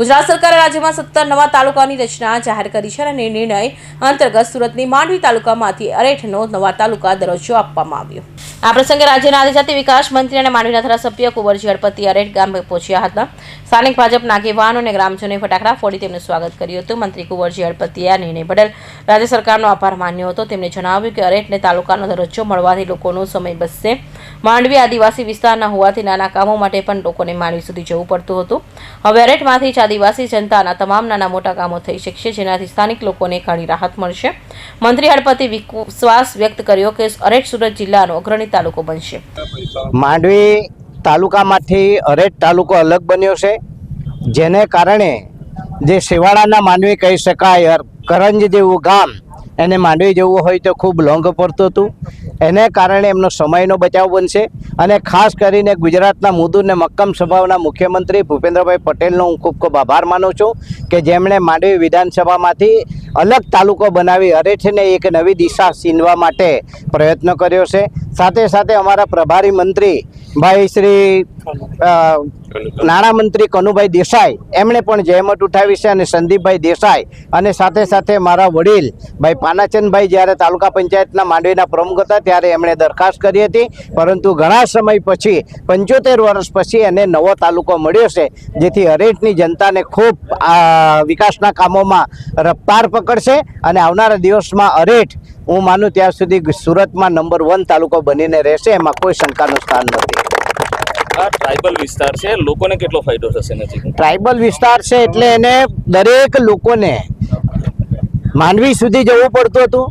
ગુજરાત સરકારે રાજ્યમાં સત્તર નવા તાલુકાની રચના જાહેર કરી છે અને નિર્ણય અંતર્ગત સુરતની માંડવી તાલુકામાંથી અરેઠનો નવા તાલુકા દરજ્જો આપવામાં આવ્યો. આ પ્રસંગે રાજ્યના આદિજાતિ વિકાસ મંત્રી અને માંડવીના ધારાસભ્ય કુંવરજી હળપતિ અરેઠ ગામે પહોંચ્યા હતા. સ્થાનિક ભાજપના આગેવાનો અને ગ્રામજનોએ ફટાકડા ફોડી તેમનું સ્વાગત કર્યું હતું. મંત્રી કુંવરજી હળપતિએ આ નિર્ણય બદલ રાજ્ય સરકારનો આભાર માન્યો હતો. તેમણે જણાવ્યું કે અરેઠને તાલુકાનો દરજ્જો મળવાથી લોકોનો સમય બચશે. માંડવી આદિવાસી વિસ્તારના હોવાથી નાના કામો માટે પણ લોકોને માંડવી સુધી જવું પડતું હતું. હવે અરેઠમાંથી જ આદિવાસી જનતાના તમામ નાના મોટા કામો થઈ શકશે, જેનાથી સ્થાનિક લોકોને ઘણી રાહત મળશે. મંત્રી હળપતિ વિશ્વાસ વ્યક્ત કર્યો કે અરેઠ સુરત જિલ્લાનો અગ્રણી તાલુકો બનશે. માંડવી તાલુકામાંથી અરેઠ તાલુકો અલગ બન્યો છે. જેને કારણે જે શિવાળાના માંડવી કહી શકાય કરંજ જેવું ગામ એને માંડવી જવું હોય તો ખૂબ લોંગ પડતું હતું. એને કારણે એમનો સમયનો બચાવ બનશે અને ખાસ કરીને ગુજરાતના મુદુને મક્કમ સ્વભાવના મુખ્યમંત્રી ભૂપેન્દ્રભાઈ પટેલનો હું ખૂબ ખૂબ આભાર માનું છું કે જેમણે માંડવી વિધાનસભામાંથી અલગ તાલુકો બનાવી અરેઠને એક નવી દિશા સીનવા માટે પ્રયત્ન કર્યો છે. સાથે સાથે અમારા પ્રભારી મંત્રી ભાઈ શ્રી નાણામંત્રી કનુભાઈ. દેસાઈ એમણે પણ જહેમત ઉઠાવી છે અને સંદીપભાઈ દેસાઈ અને સાથે સાથે મારા વડીલ ભાઈ પાનાચંદભાઈ જ્યારે તાલુકા પંચાયતના માંડવીના પ્રમુખ હતા ત્યારે એમણે દરખાસ્ત કરી હતી. પરંતુ ઘણા સમય પછી પંચોતેર વર્ષ પછી એને નવો તાલુકો મળ્યો છે જેથી હરેઠની જનતાને ખૂબ વિકાસના કામોમાં રફતાર પકડશે અને આવનારા દિવસમાં અરેઠ હું માનું ત્યાં સુધી સુરતમાં નંબર વન તાલુકો બનીને રહેશે એમાં કોઈ શંકાનું સ્થાન નથી. આ ટ્રાઇબલ વિસ્તાર છે લોકોને કેટલો ફાયદો થશે નથી ટ્રાઇબલ વિસ્તાર છે એટલે એને દરેક લોકોને માંડવી સુધી જવું પડતું હતું.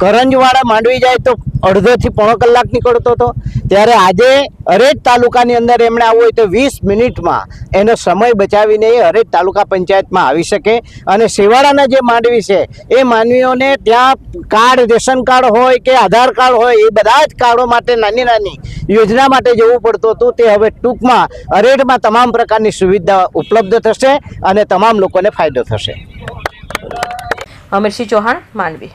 કરંજવાળા માંડવી જાય તો અડધોથી પોણો કલાક નીકળતો હતો. ત્યારે આજે હરેજ તાલુકાની અંદર એમણે આવવું હોય તો વીસ મિનિટમાં એનો સમય બચાવીને એ હરેક તાલુકા પંચાયતમાં આવી શકે. અને શેવાળાના જે માંડવી છે, એ માનવીઓને ત્યાં કાર્ડ, રેશન કાર્ડ હોય કે આધાર કાર્ડ હોય, એ બધા જ કાર્ડો માટે નાની નાની યોજના માટે જવું પડતું હતું. તે હવે ટૂંકમાં અરેડમાં તમામ પ્રકારની સુવિધા ઉપલબ્ધ થશે અને તમામ લોકોને ફાયદો થશે. અમીરસિંહ ચૌહાણ, માંડવી.